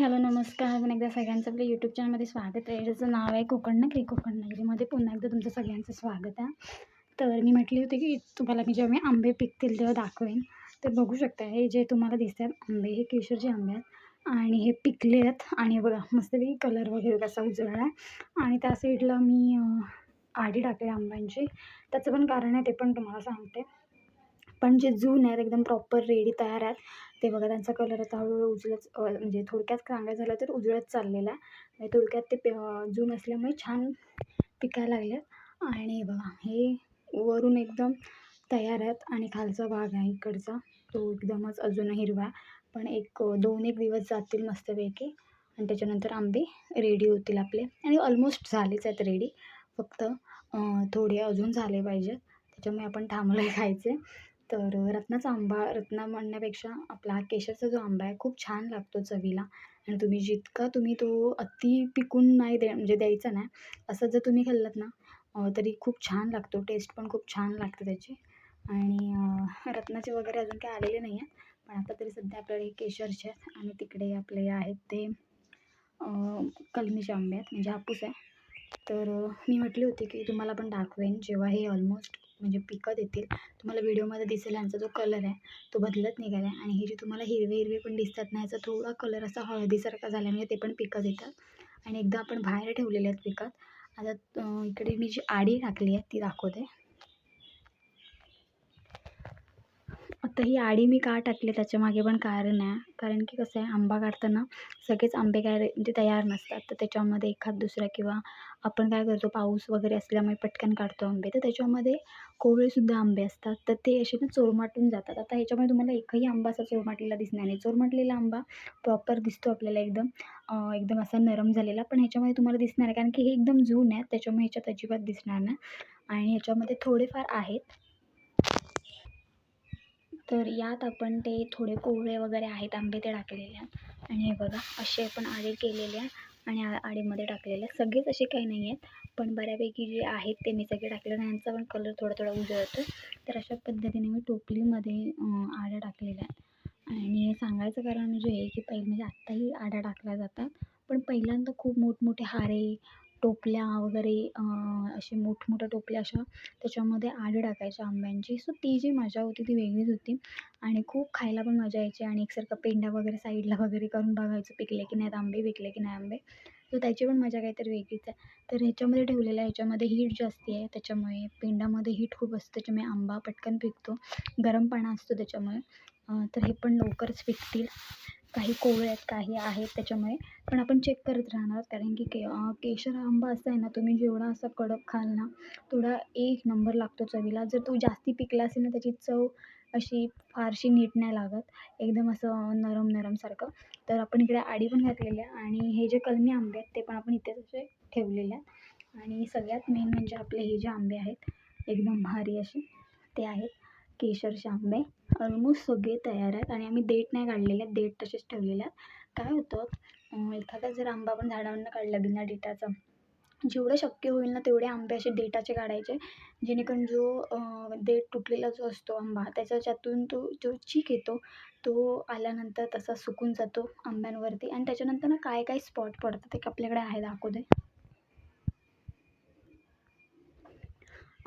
Hello नमस्कार. अजून एकदा सगळ्यांचं आपल्या यूट्यूब चॅनलमध्ये स्वागत आहे. ज्याचं नाव आहे कोकण नगरी कोकण नगरीमध्ये. पुन्हा एकदा तुमचं सगळ्यांचं स्वागत आहे. तर मी म्हटली होती की तुम्हाला मी जेव्हा मी आंबे पिकतील तेव्हा दाखवेन. तर बघू शकता हे जे तुम्हाला दिसतात आंबे हे केशरचे आंबे आहेत. आणि हे पिकले आहेत. आणि बघा मस्तपैकी कलर वगैरे कसा उजळला आहे. आणि त्या साईडला मी आडी टाकले आंब्यांची. त्याचं पण कारण आहे ते पण तुम्हाला सांगते. पण जे जून आहेत एकदम प्रॉपर रेडी तयार आहेत ते बघा त्यांचा कलर आता हळूहळू उजळत म्हणजे थोडक्यात सांगायचं झालं तर उजळत चाललेला आहे. थोडक्यात ते पे जून असल्यामुळे छान पिकायला लागले आणि बघा हे वरून एकदम तयार आहेत. आणि खालचा भाग आहे इकडचा तो एकदमच अजून हिरवा आहे. पण एक दोन एक दिवस जातील मस्तपैकी. आणि त्याच्यानंतर आंबे रेडी होतील आपले. आणि ऑलमोस्ट झालेच आहेत रेडी फक्त थोडे अजून झाले पाहिजेत. त्याच्यामुळे आपण थांबलो खायचे तर रत्नाचा आंबा रत्ना म्हणण्यापेक्षा आपला हा केशरचा जो आंबा आहे खूप छान लागतो चवीला. आणि तुम्ही जितका तुम्ही तो अति पिकून नाही दे म्हणजे द्यायचा नाही असं जर तुम्ही खाल्लात ना तरी खूप छान लागतो. टेस्ट पण खूप छान लागते त्याची. आणि रत्नाचे वगैरे अजून काही आलेले नाही आहे पण आता तरी सध्या आपल्याकडे केशरचे आहेत. आणि तिकडे आपले आहेत ते कलमीचे आंबे आहेत म्हणजे हापूस आहे. तर मी म्हटली होती की तुम्हाला पण दाखवेन जेव्हा हे ऑलमोस्ट म्हणजे पिकत येतील तुम्हाला व्हिडिओमध्ये दिसेल यांचा जो कलर आहे तो बदलत निघाला आहे. आणि हे जे तुम्हाला हिरवे हिरवे पण दिसतात ना याचा थोडा कलर असा हळदीसारखा झाला म्हणजे ते पण पिकत देतात. आणि एकदा आपण बाहेर ठेवलेले आहेत पिकत आता इकडे मी जी आडी टाकली आहे ती दाखवते. आता ही आडी मी का टाकली त्याच्यामागे पण कारण आहे. कारण की कसं आहे आंबा काढताना सगळेच आंबे काय म्हणजे तयार नसतात. तर त्याच्यामध्ये एखाद दुसरा किंवा आपण काय करतो पाऊस वगैरे असल्यामुळे पटकन काढतो आंबे. तर त्याच्यामध्ये कोवळेसुद्धा आंबे असतात. तर ते असे ना चोरमाटून जातात. आता ह्याच्यामुळे तुम्हाला एकही आंबा असा चोरमाटलेला दिसणार नाही. चोरमाटलेला आंबा प्रॉपर दिसतो आपल्याला एकदम एकदम असा नरम झालेला. पण ह्याच्यामध्ये तुम्हाला दिसणार आहे. कारण की हे एकदम जून आहे त्याच्यामुळे ह्याच्यात अजिबात दिसणार नाही. आणि ह्याच्यामध्ये थोडेफार आहेत. तर यात आपण ते थोडे कोवळे वगैरे आहेत आंबे ते टाकलेले. आहेत आणि हे बघा असे आपण आडे केलेले आहे आणि आ आडेमध्ये टाकलेले. आहे सगळेच असे काही नाही आहेत पण बऱ्यापैकी जे आहेत ते मी सगळे टाकले आणि यांचा पण कलर थोडा थोडा उजळतो. तर अशा पद्धतीने मी टोपलीमध्ये आड्या टाकलेल्या आहेत. आणि सांगायचं कारण म्हणजे हे की पहिले म्हणजे आत्ताही आड्या टाकल्या जातात पण पहिल्यांदा खूप मोठमोठे हारे टोपल्या वगैरे असे मोठमोठ्या टोपल्या अशा त्याच्यामध्ये आडी टाकायच्या आंब्यांची. सो ती जी मजा होती ती वेगळीच होती. आणि खूप खायला पण मजा यायची आणि एकसारखं पेंड्या वगैरे साईडला वगैरे करून बघायचं पिकले की नाहीत आंबे पिकले की नाही आंबे. सो त्याची पण मजा काहीतरी वेगळीच आहे. तर ह्याच्यामध्ये ठेवलेलं आहे ह्याच्यामध्ये हीट जास्ती आहे. त्याच्यामुळे पेंड्यामध्ये हीट खूप असतं. त्याच्यामुळे आंबा पटकन पिकतो. गरम असतो त्याच्यामुळे. तर हे पण लवकरच पिकतील. काही कोवळे आहेत काही आहेत त्याच्यामुळे. पण आपण चेक करत राहणार. कारण की के केशर आंबा असा आहे ना तुम्ही जेवढा असा कडक खाल ना तेवढा एक नंबर लागतो चवीला. जर तो जास्ती पिकला असेल ना त्याची चव अशी फारशी नीट नाही लागत. एकदम असं नरम नरमसारखं तर आपण इकडे आडी पण घातलेली आहे आणि हे जे कलमी आंबे आहेत ते पण आपण इथेच असे ठेवलेले आहेत आणि सगळ्यात मेन म्हणजे आपले हे जे आंबे आहेत एकदम भारी असे ते आहेत. केशर आंबे ऑलमोस्ट सगळे तयार आहेत आणि आम्ही देठ नाही काढलेले आहेत देठ तसेच ठेवलेले आहेत काय होतं एखादा जर आंबा आपण झाडावरनं काढला बिना देठाचा जेवढं शक्य होईल ना तेवढे आंबे असे देठाचे काढायचे. जेणेकरून जो देठ तुटलेला जो असतो आंबा त्याच्याच्यातून तो जो चीक येतो तो आल्यानंतर तसा सुकून जातो आंब्यांवरती. आणि त्याच्यानंतर ना काय काय स्पॉट पडतात एक आपल्याकडे आहे दाखवते.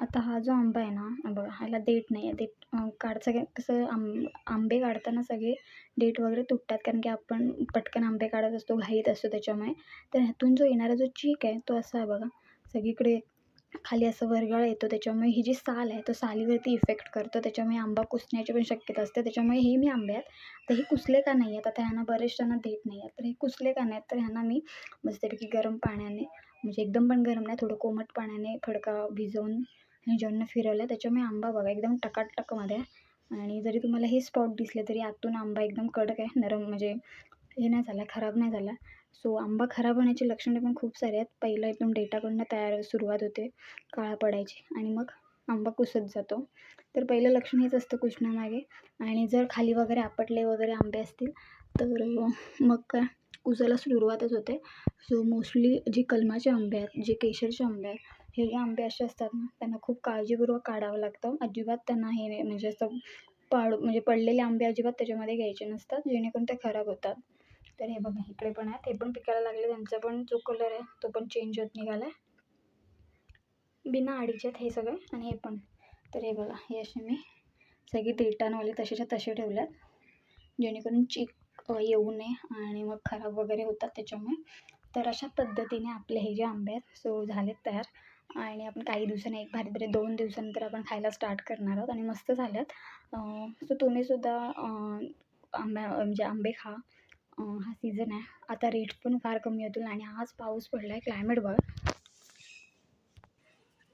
आता हा जो आंबा आहे ना बघा ह्याला देठ नाही आहे. देठ काढचं काढ कसं आंब आंबे काढताना सगळे देठ वगैरे तुटतात कारण की आपण पटकन आंबे काढत असतो घाईत असतो त्याच्यामुळे. तर ह्यातून जो येणारा जो चीक आहे तो असा आहे बघा. सगळीकडे खाली असं वरगाळ येतो त्याच्यामुळे ही जी साल आहे तो सालीवरती इफेक्ट करतो. त्याच्यामुळे आंबा कुसण्याची पण शक्यता असते. त्याच्यामुळे हे मी आंबे आहेत. तर हे कुसले का नाही आहेत? आता ह्यांना बरेचशांना देठ नाही आहेत. तर हे कुसले का नाहीत तर ह्यांना मी मस्तपैकी गरम पाण्याने म्हणजे एकदम पण गरम नाही थोडं कोमट पाण्याने फडका भिजवून आणि ज्यांना फिरवलं त्याच्यामुळे आंबा बघा एकदम टकाटकमध्ये. आहे आणि जरी तुम्हाला हे स्पॉट दिसले तरी आतून आंबा एकदम कडक आहे नरम म्हणजे हे नाही झाला खराब नाही झाला. सो आंबा खराब होण्याची लक्षणे पण खूप सारे आहेत. पहिलं एकदम डेटाकडनं तयार सुरुवात होते काळा पडायची आणि मग आंबा कुसत जातो. तर पहिलं लक्षण हेच असतं कुसण्यामागे. आणि जर खाली वगैरे आपटले वगैरे आंबे असतील तर मग काय? कुसायला सुरुवातच होते. सो मोस्टली जे कलमाचे आंबे आहेत जे केशरचे आंबे आहेत हे जे आंबे असे असतात ना त्यांना खूप काळजीपूर्वक काढावं लागतं. अजिबात त्यांना हे नाही म्हणजे असं पाड म्हणजे पडलेले आंबे अजिबात त्याच्यामध्ये घ्यायचे नसतात जेणेकरून ते खराब होतात. तर हे बघा इकडे पण आहेत हे पण पिकायला लागले. त्यांचा पण जो कलर आहे तो पण चेंज होत निघाला आहे बिना अडीचे आहेत हे सगळे आणि हे पण. तर हे बघा हे असे मी सगळे देठांवाले तसेच्या तसे ठेवल्यात. जेणेकरून चीक येऊ नये आणि मग खराब वगैरे होतात त्याच्यामुळे. तर अशा पद्धतीने आपले हे जे आंबे आहेत सो झालेत तयार. आणि आपण काही दिवसांनी एक भारी तरी दोन दिवसानंतर आपण खायला स्टार्ट करणार आहोत. आणि मस्त झाल्यात सो तुम्हीसुद्धा आंब्या म्हणजे आंबे खा. हा सीझन आहे. आता रेट पण फार कमी होतील आणि आज पाऊस पडला आहे क्लायमेट बघा.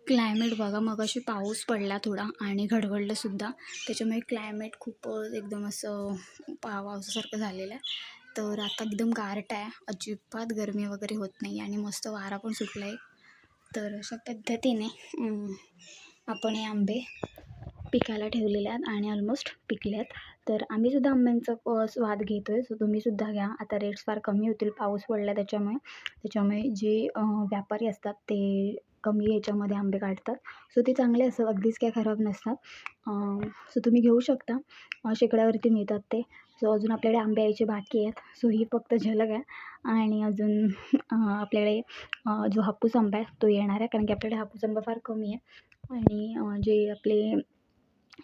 क्लायमेट बघा मग अशी पाऊस पडला थोडा आणि घडघडलं सुद्धा. त्याच्यामुळे क्लायमेट खूपच एकदम असं पा पावसासारखं झालेलं आहे. तर आता एकदम गारट आहे. अजिबात गरमी वगैरे होत नाही आणि मस्त वारा पण सुटला आहे तर अशा पद्धतीने आपण हे आंबे पिकायला ठेवलेले आहेत आणि ऑलमोस्ट पिकले आहेत. तर आम्ही सुद्धा आंब्यांचा स्वाद घेतो आहे सो तुम्हीसुद्धा घ्या. आता रेट्स फार कमी होतील. पाऊस पडला त्याच्यामुळे. त्याच्यामुळे जे व्यापारी असतात ते कमी याच्यामध्ये आंबे काढतात. सो ते चांगले असतात. अगदीच काय खराब नसतात. सो तुम्ही घेऊ शकता. शेकड्यावरती मिळतात ते. सो अजून आपल्याकडे आंबे यायचे बाकी आहेत. सो ही फक्त झलक आहे. आणि अजून आपल्याकडे जो हापूस आंबा आहे तो येणार आहे. कारण की आपल्याकडे हापूस आंबा फार कमी आहे. आणि जे आपले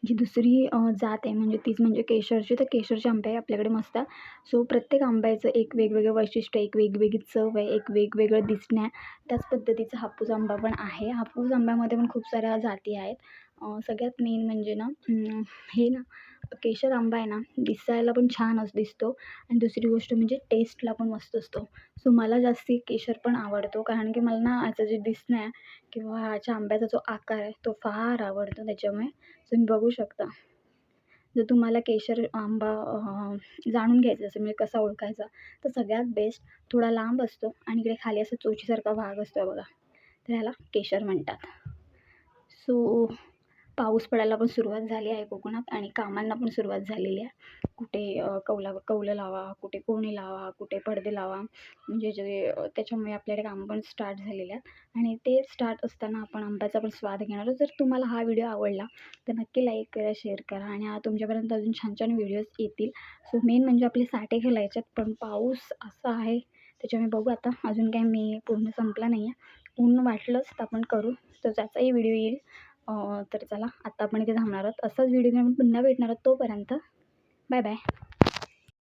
जी दुसरी जात आहे म्हणजे तीच म्हणजे केशरची तर केशरचे आंबे आहे आपल्याकडे मस्त सो प्रत्येक आंब्याचं एक वेगवेगळं वैशिष्ट्य एक वेगवेगळी चव आहे एक वेगवेगळं दिसणं आहे त्याच पद्धतीचा हापूस आंबा पण आहे. हापूस आंब्यामध्ये पण खूप साऱ्या जाती आहेत. सगळ्यात मेन म्हणजे ना हे ना केशर आंबा आहे ना दिसायला पण छान अस दिसतो. आणि दुसरी गोष्ट म्हणजे टेस्टला पण मस्त असतो. सो मला जास्ती केशर पण आवडतो. कारण की मला ना याचं जे दिसणं आहे किंवा ह्याच्या आंब्याचा जो आकार आहे तो फार आवडतो त्याच्यामुळे. तुम्ही बघू शकता. जर तुम्हाला केशर आंबा जाणून घ्यायचं असेल म्हणजे कसा ओळखायचा तर सगळ्यात बेस्ट थोडा लांब असतो आणि इकडे खाली असं चोचीसारखा भाग असतो बघा. तर ह्याला केशर म्हणतात. सो पाऊस पडायला पण सुरुवात झाली आहे कोकणात आणि कामांना पण सुरुवात झालेली आहे. कुठे कौला कौलं लावा कुठे कोणी लावा कुठे पडदे लावा म्हणजे जे त्याच्यामुळे आपल्याकडे कामं पण स्टार्ट झालेले आहेत. आणि ते स्टार्ट असताना आपण आंब्याचा पण स्वाद घेणार जर तुम्हाला हा व्हिडिओ आवडला तर नक्की लाईक करा शेअर करा आणि तुमच्यापर्यंत अजून छान छान व्हिडिओज येतील. सो मेन म्हणजे आपले साठे घालायच्यात पण पाऊस असा आहे त्याच्यामुळे बघू आता. अजून काय मी पूर्ण संपला नाही आहे ऊन वाटलंच तर आपण करू. तर त्याचाही व्हिडिओ येईल. तर चला आता आपण इथे थांबणार आहोत. असंच व्हिडिओ घेऊन पुन्हा भेटणार आहोत तोपर्यंत. Bye bye